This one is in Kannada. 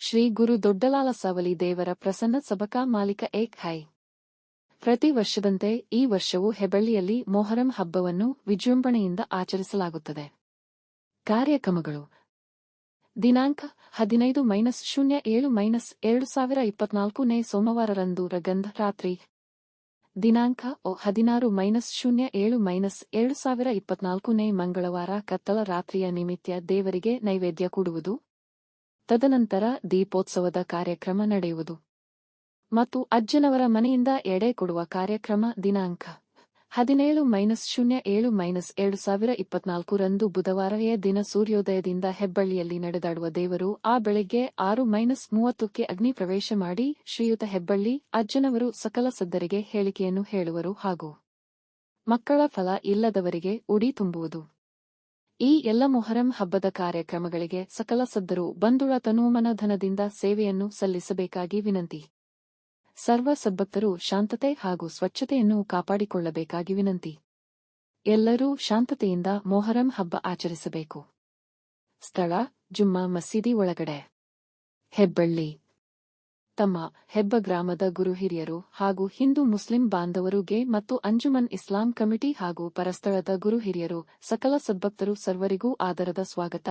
ಶ್ರೀ ಗುರು ದೊಡ್ಡಲಾಲ ಸವಲಿ ದೇವರ ಪ್ರಸನ್ನ ಸಬಕಾ ಮಾಲಿಕ ಏಕ್ ಹೈ. ಪ್ರತಿ ವರ್ಷದಂತೆ ಈ ವರ್ಷವೂ ಹೆಬಳ್ಳಿಯಲ್ಲಿ ಮೊಹರಂ ಹಬ್ಬವನ್ನು ವಿಜೃಂಭಣೆಯಿಂದ ಆಚರಿಸಲಾಗುತ್ತದೆ. ಕಾರ್ಯಕ್ರಮಗಳು. ದಿನಾಂಕ ಹದಿನೈದು ಮೈನಸ್ ಶೂನ್ಯ ಏಳು ಮೈನಸ್ ಎರಡು ಸಾವಿರ ಇಪ್ಪತ್ನಾಲ್ಕನೇ ಸೋಮವಾರರಂದು ರಗಂಧ ರಾತ್ರಿ. ದಿನಾಂಕ ಒ ಹದಿನಾರು ಮೈನಸ್ ಶೂನ್ಯ ಏಳು ಮೈನಸ್ ಎರಡು ಸಾವಿರ ಇಪ್ಪತ್ನಾಲ್ಕನೇ ಮಂಗಳವಾರ ಕತ್ತಲ ರಾತ್ರಿಯ ನಿಮಿತ್ತ ದೇವರಿಗೆ ನೈವೇದ್ಯ ಕೊಡುವುದು. ತದನಂತರ ದೀಪೋತ್ಸವದ ಕಾರ್ಯಕ್ರಮ ನಡೆಯುವುದು. ಮತ್ತು ಅಜ್ಜನವರ ಮನೆಯಿಂದ ಎಡೆ ಕೊಡುವ ಕಾರ್ಯಕ್ರಮ ದಿನಾಂಕ. ಹದಿನೇಳು ಮೈನಸ್ ಶೂನ್ಯ ಏಳು ಮೈನಸ್ ಎರಡು ಸಾವಿರ ಇಪ್ಪತ್ನಾಲ್ಕು ರಂದು ಬುಧವಾರವೇ ದಿನ ಸೂರ್ಯೋದಯದಿಂದ ಹೆಬ್ಬಳ್ಳಿಯಲ್ಲಿ ನಡೆದಾಡುವ ದೇವರು ಆ ಬೆಳಗ್ಗೆ ಆರು ಮೈನಸ್ ಮೂವತ್ತಕ್ಕೆ ಅಗ್ನಿ ಪ್ರವೇಶ ಮಾಡಿ ಶ್ರೀಯುತ ಹೆಬ್ಬಳ್ಳಿ, ಅಜ್ಜನವರು ಸಕಲ ಸದ್ದರಿಗೆ ಹೇಳಿಕೆಯನ್ನು ಹೇಳುವರು ಹಾಗೂ ಮಕ್ಕಳ ಫಲ ಇಲ್ಲದವರಿಗೆ ಉಡಿ ತುಂಬುವುದು. ಈ ಎಲ್ಲ ಮೊಹರಂ ಹಬ್ಬದ ಕಾರ್ಯಕ್ರಮಗಳಿಗೆ ಸಕಲ ಸದ್ದರು ಬಂಧುಳ ತನುಮನ ಧನದಿಂದ ಸೇವೆಯನ್ನು ಸಲ್ಲಿಸಬೇಕಾಗಿ ವಿನಂತಿ. ಸರ್ವ ಸದ್ಭಕ್ತರು ಶಾಂತತೆ ಹಾಗೂ ಸ್ವಚ್ಛತೆಯನ್ನು ಕಾಪಾಡಿಕೊಳ್ಳಬೇಕಾಗಿ ವಿನಂತಿ. ಎಲ್ಲರೂ ಶಾಂತತೆಯಿಂದ ಮೊಹರಂ ಹಬ್ಬ ಆಚರಿಸಬೇಕು. ಸ್ಥಳ, ಜುಮ್ಮಾ ಮಸೀದಿ ಒಳಗಡೆ. ಹೆಬ್ಬಳ್ಳಿ. ತಮ್ಮ ಹೆಬ್ಬ ಗ್ರಾಮದ ಗುರುಹಿರಿಯರು ಹಾಗೂ ಹಿಂದೂ ಮುಸ್ಲಿಂ ಬಾಂಧವರುಗೆ ಮತ್ತು ಅಂಜುಮನ್ ಇಸ್ಲಾಂ ಕಮಿಟಿ ಹಾಗೂ ಪರಸ್ಥಳದ ಗುರುಹಿರಿಯರು ಸಕಲ ಸದ್ಭಕ್ತರು ಸರ್ವರಿಗೂ ಆದರದ ಸ್ವಾಗತ.